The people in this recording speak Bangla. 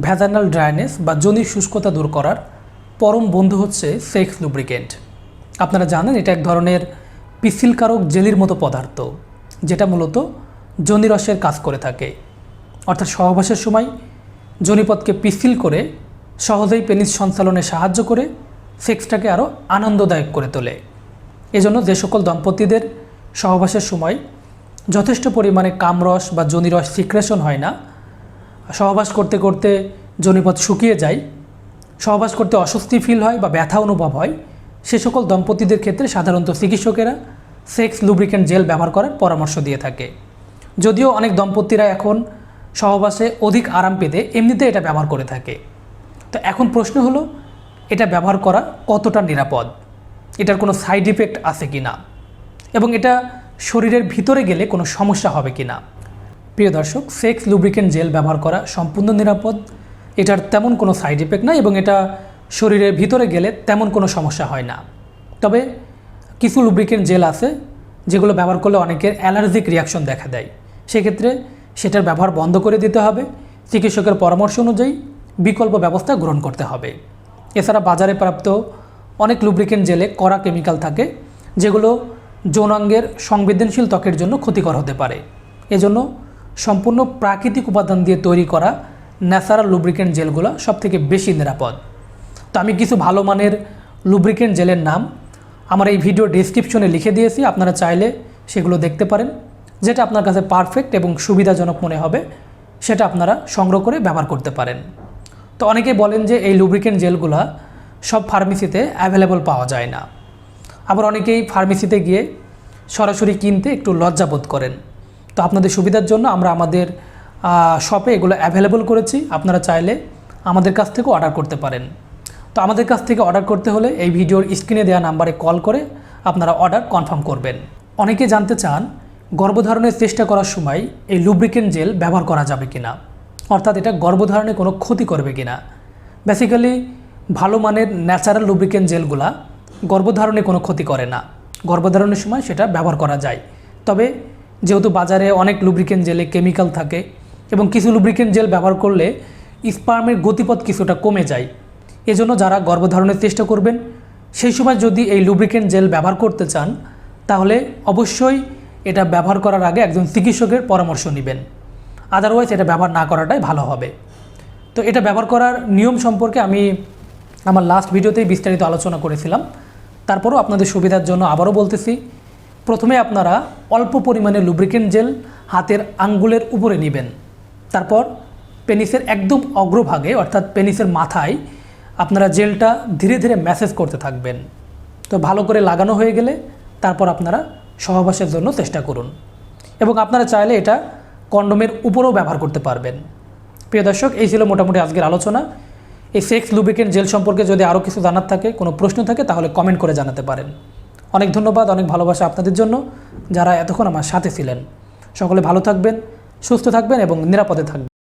ভ্যাজানাল ড্রাইনেস বা যোনির শুষ্কতা দূর করার পরম বন্ধু হচ্ছে সেক্স লুব্রিকেন্ট। আপনারা জানেন এটা এক ধরনের পিসিলকারক জেলির মতো পদার্থ, যেটা মূলত যোনিরসের কাজ করে থাকে। অর্থাৎ সহবাসের সময় যোনিপথকে পিসিল করে সহজেই পেনিস সঞ্চালনে সাহায্য করে সেক্সটাকে আরও আনন্দদায়ক করে তোলে। এজন্য যে সকল দম্পতিদের সহবাসের সময় যথেষ্ট পরিমাণে কামরস বা যোনিরস সিক্রেশন হয় না সহবাস করতে করতে যোনিপথ শুকিয়ে যায়, সহবাস করতে অস্বস্তি ফিল হয় বা ব্যথা অনুভব হয়, সে সকল দম্পতিদের ক্ষেত্রে সাধারণত চিকিৎসকেরা সেক্স লুব্রিকেন্ট জেল ব্যবহার করার পরামর্শ দিয়ে থাকে। যদিও অনেক দম্পতিরা এখন সহবাসে অধিক আরাম পেতে এমনিতে এটা ব্যবহার করে থাকে। তো এখন প্রশ্ন হলো, এটা ব্যবহার করা কতটা নিরাপদ? এটার কোনো সাইড ইফেক্ট আছে কি না এবং এটা শরীরের ভিতরে গেলে কোনো সমস্যা হবে কি না প্রিয় দর্শক সেক্স লুব্রিকেন্ট জেল ব্যবহার করা সম্পূর্ণ নিরাপদ। এটার তেমন কোনো সাইড ইফেক্ট নাই এবং এটা শরীরের ভিতরে গেলে তেমন কোনো সমস্যা হয় না। তবে কিছু লুব্রিকেন্ট জেল আছে যেগুলো ব্যবহার করলে অনেকের অ্যালার্জিক রিয়াকশন দেখা দেয়। সেক্ষেত্রে সেটার ব্যবহার বন্ধ করে দিতে হবে। চিকিৎসকের পরামর্শ অনুযায়ী বিকল্প ব্যবস্থা গ্রহণ করতে হবে। এছাড়া বাজারে প্রাপ্ত অনেক লুব্রিকেন্ট জেলে কড়া কেমিক্যাল থাকে, যেগুলো যৌনাঙ্গের সংবেদনশীল ত্বকের জন্য ক্ষতিকর হতে পারে। এজন্য সম্পূর্ণ প্রাকৃতিক উপাদান দিয়ে তৈরি করা ন্যাচারাল লুব্রিকেন্ট জেলগুলো সবথেকে বেশি নিরাপদ। তো আমি কিছু ভালো মানের লুব্রিকেন্ট জেলের নাম আমার এই ভিডিও ডিসক্রিপশনে লিখে দিয়েছি, আপনারা চাইলে সেগুলো দেখতে পারেন। যেটা আপনার কাছে পারফেক্ট এবং সুবিধাজনক মনে হবে, সেটা আপনারা সংগ্রহ করে ব্যবহার করতে পারেন। তো অনেকে বলেন যে এই লুব্রিকেন্ট জেলগুলো সব ফার্মেসিতে অ্যাভেলেবল পাওয়া যায় না। আবার অনেকেই ফার্মেসিতে গিয়ে সরাসরি কিনতে একটু লজ্জাবোধ করেন। তো আপনাদের সুবিধার জন্য আমরা আমাদের শপে এগুলো অ্যাভেলেবল করেছি। আপনারা চাইলে আমাদের কাছ থেকে অর্ডার করতে পারেন। তো আমাদের কাছ থেকে অর্ডার করতে হলে এই ভিডিওর স্ক্রিনে দেওয়া নাম্বারে কল করে আপনারা অর্ডার কনফার্ম করবেন। অনেকে জানতে চান, গর্ভধারণের চেষ্টা করার সময় এই লুব্রিকেন্ট জেল ব্যবহার করা যাবে কিনা? অর্থাৎ এটা গর্ভধারণে কোনো ক্ষতি করবে কিনা? বেসিক্যালি ভালো মানের ন্যাচারাল লুব্রিকেন্ট জেলগুলা গর্ভধারণে কোনো ক্ষতি করে না। গর্ভধারণের সময় সেটা ব্যবহার করা যায়। তবে যেহেতু বাজারে অনেক লুব্রিকেন্ট জেলে কেমিক্যাল থাকে এবং কিছু লুব্রিকেন্ট জেল ব্যবহার করলে স্পার্মের গতিপথ কিছুটা কমে যায়। এজন্য যারা গর্ভধারণের চেষ্টা করবেন, সেই সময় যদি এই লুব্রিকেন্ট জেল ব্যবহার করতে চান, তাহলে অবশ্যই এটা ব্যবহার করার আগে একজন চিকিৎসকের পরামর্শ নেবেন। আদারওয়াইজ এটা ব্যবহার না করাটাই ভালো হবে। তো এটা ব্যবহার করার নিয়ম সম্পর্কে আমি আমার লাস্ট ভিডিওতেই বিস্তারিত আলোচনা করেছিলাম। তারপরও আপনাদের সুবিধার জন্য আবারও বলতেছি প্রথমে আপনারা অল্প পরিমাণে লুব্রিকেন্ট জেল হাতের আঙ্গুলের উপরে নেবেন। তারপর পেনিসের একদম অগ্রভাগে, অর্থাৎ পেনিসের মাথায়, আপনারা জেলটা ধীরে ধীরে ম্যাসেজ করতে থাকবেন। তো ভালো করে লাগানো হয়ে গেলে তারপর আপনারা সহবাসের জন্য চেষ্টা করুন। এবং আপনারা চাইলে এটা কন্ডোমের উপরেও ব্যবহার করতে পারবেন। প্রিয় দর্শক, এই ছিল মোটামুটি আজকের আলোচনা। এই সেক্স লুব্রিকেন্ট জেল সম্পর্কে যদি আরও কিছু জানার থাকে, কোনো প্রশ্ন থাকে, তাহলে কমেন্ট করে জানাতে পারেন। অনেক ধন্যবাদ, অনেক ভালোবাসা আপনাদের জন্য যারা এতক্ষণ আমার সাথে ছিলেন। সকলে ভালো থাকবেন, সুস্থ থাকবেন এবং নিরাপদে থাকবেন।